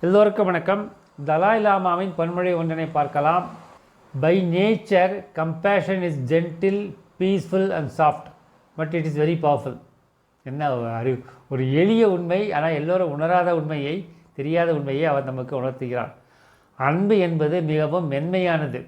எல்லோருக்கும் வணக்கம். தலாய் லாமாவின் பன்மொழி ஒன்றினை பார்க்கலாம். By nature compassion is gentle peaceful and soft but it is very powerful என்ன ஒரு அறிவு? ஒரு எளிய உண்மை ஆனால் எல்லோரும் உணராத உண்மையை தெரியாத உண்மையை அவர் நமக்கு உணர்த்துகிறார். அன்பு என்பது மிகவும் மென்மையானது.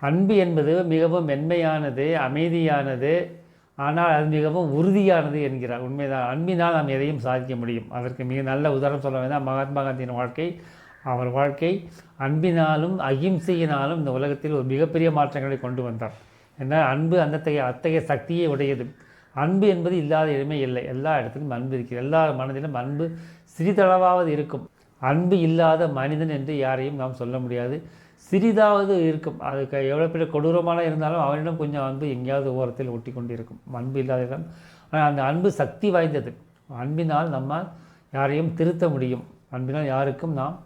அன்பு என்பது மிகவும் மென்மையானது அமைதியானது ஆனால் அது மிகவும் உறுதியானது என்கிறார். உண்மைதான். அன்பினால் நாம் எதையும் சாதிக்க முடியும். அதற்கு மிக நல்ல உதாரணம் சொல்ல வேண்டாம் மகாத்மா காந்தியின் வாழ்க்கை அவர் வாழ்க்கை அன்பினாலும் அகிம்சையினாலும் இந்த உலகத்தில் ஒரு மிகப்பெரிய மாற்றங்களை கொண்டு வந்தார். ஏன்னா அன்பு அந்தத்தைய அத்தகைய சக்தியை உடையது. அன்பு என்பது இல்லாத இடமே இல்லை. எல்லா இடத்திலும் அன்பு இருக்கிறது. எல்லா மனதிலும் அன்பு சிறிதளவாவது இருக்கும். அன்பு இல்லாத மனிதன் என்று யாரையும் நாம் சொல்ல முடியாது. சிறிதாவது இருக்கும். அதுக்கு எவ்வளோ பெரிய கொடூரமான இருந்தாலும் அவனிடம் கொஞ்சம் அன்பு எங்கேயாவது ஓரத்தில் ஒட்டி கொண்டு இருக்கும் அன்பு இல்லாத இடம். ஆனால் அந்த அன்பு சக்தி வாய்ந்தது. அன்பினால் நம்ம யாரையும் திருத்த முடியும். அன்பினால் யாருக்கும் நாம்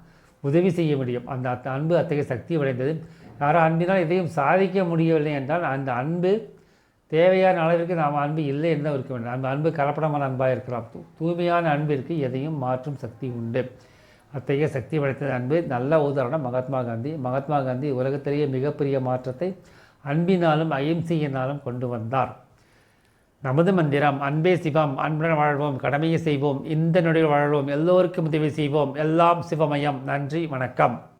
உதவி செய்ய முடியும். அந்த அத்த அன்பு அத்தகைய சக்தி அடைந்தது யாரும் அன்பினால் எதையும் சாதிக்க முடியவில்லை என்றால் அந்த அன்பு தேவையான அளவிற்கு நாம் அன்பு இல்லை என்று தான் இருக்க வேண்டும். அந்த அன்பு கலப்படமான அன்பாக இருக்கலாம். தூய்மையான அன்பிற்கு எதையும் மாற்றும் சக்தி உண்டு. அத்தகைய சக்தி படைத்தது அன்பு நல்ல உதாரணம் மகாத்மா காந்தி. மகாத்மா காந்தி உலகத்திலேயே மிகப்பெரிய மாற்றத்தை அன்பினாலும் அகிம்சையினாலும் கொண்டு வந்தார். நமது மந்திரம் அன்பே சிவம் அன்புடன் வாழ்வோம் கடமையை செய்வோம் இந்த நொடியில் வாழ்வோம் எல்லோருக்கும் உதவி செய்வோம் எல்லாம் சிவமயம். நன்றி வணக்கம்.